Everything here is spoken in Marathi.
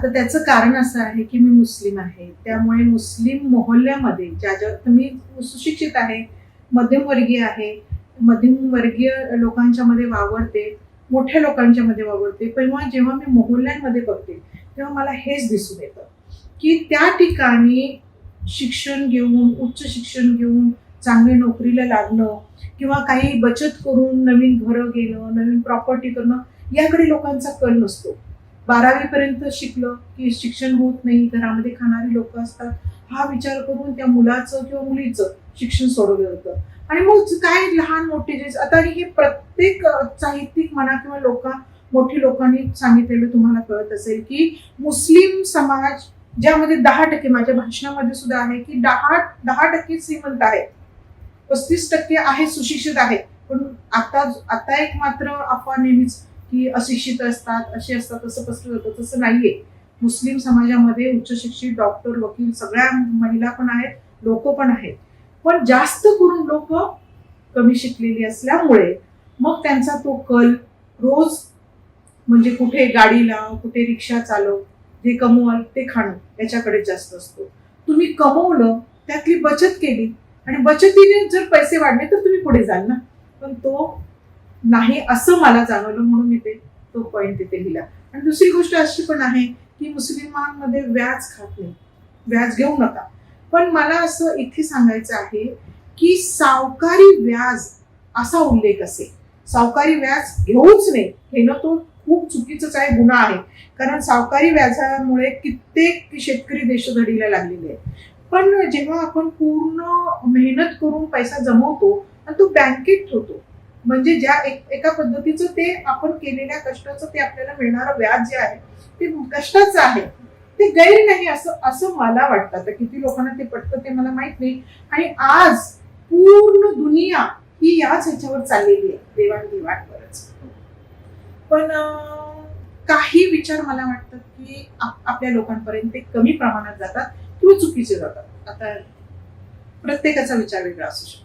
आता त्याचं कारण असं आहे की मी मुस्लिम आहे. त्यामुळे मुस्लिम मोहल्ल्यामध्ये ज्या ज्या मी सुशिक्षित आहे मध्यमवर्गीय आहे मध्यमवर्गीय लोकांच्या मध्ये वावरते मोठ्या लोकांच्या मध्ये वावरते. तेव्हा जेव्हा मी मोहल्ल्यांमध्ये बघते तेव्हा मला हेच दिसून येतं की त्या ठिकाणी शिक्षण घेऊन उच्च शिक्षण घेऊन चांगली नोकरीला लागणं किंवा काही बचत करून नवीन घरं घेणं नवीन प्रॉपर्टी करणं याकडे लोकांचा कल नसतो. बारावीपर्यंत शिकलं की शिक्षण होत नाही घरामध्ये खाणारी लोक असतात. हा विचार करून त्या मुलाचं किंवा मुलीचं शिक्षण सोडवलं जातं आणि मग काय लहान मोठे जे आता हे प्रत्येक साहित्यिक म्हणा किंवा लोक मोठी लोकांनी सांगितलेलं तुम्हाला कळत असेल की मुस्लिम समाज ज्यामध्ये दहा टक्के माझ्या भाषणामध्ये सुद्धा आहे की दहा दहा टक्के श्रीमंत आहे पस्तीस टक्के आहे सुशिक्षित आहे पण आता आता एक मात्र आपण नेहमीच की अशिक्षित असतात असे असतात तसं पसरलं जातं तसं नाहीये. मुस्लिम समाजामध्ये उच्च शिक्षित डॉक्टर वकील सगळ्या महिला पण आहेत लोक पण आहेत. पण जास्त करून लोक कमी शिकलेली असल्यामुळे मग त्यांचा तो कल रोज म्हणजे कुठे गाडी लाव कुठे रिक्षा चालव जे कमवाल ते खाणं याच्याकडे जास्त असतो. तुम्ही कमवलं त्यातली बचत केली आणि बचतीने जर पैसे वाढले तर तुम्ही पुढे जाल ना. पण तो नाही असं मला जाणवलं म्हणून मी ते तो पॉईंट तिथे लिहिला. आणि दुसरी गोष्ट अशी पण आहे की मुस्लिमांमध्ये व्याज खात नाही. व्याज घेऊ नका. पण मला असं इथे सांगायचं आहे की सावकारी व्याज असा उल्लेख असेल. सावकारी व्याज घेऊच नाही ना तो खूप चुकीचंच आहे गुन्हा आहे. कारण सावकारी व्याजामुळे कित्येक शेतकरी देशधडीला लागलेले आहेत. पण जेव्हा आपण पूर्ण मेहनत करून पैसा जमवतो आणि तो बँकेत ठेवतो म्हणजे ज्या एक एका पद्धतीचं ते आपण केलेल्या कष्टाचं ते आपल्याला मिळणारं व्याज जे आहे ते कष्टाचं आहे. ते गैर नाही असं असं मला वाटतं. आता किती लोकांना ते पटतं ते मला माहीत नाही. आणि आज पूर्ण दुनिया ही याच ह्याच्यावर चाललेली आहे देवाणघेवाणवरच पण काही विचार मला वाटतात की आपल्या लोकांपर्यंत ते कमी प्रमाणात जातात किंवा चुकीचे जातात. आता प्रत्येकाचा विचार वेगळा असू शकतो.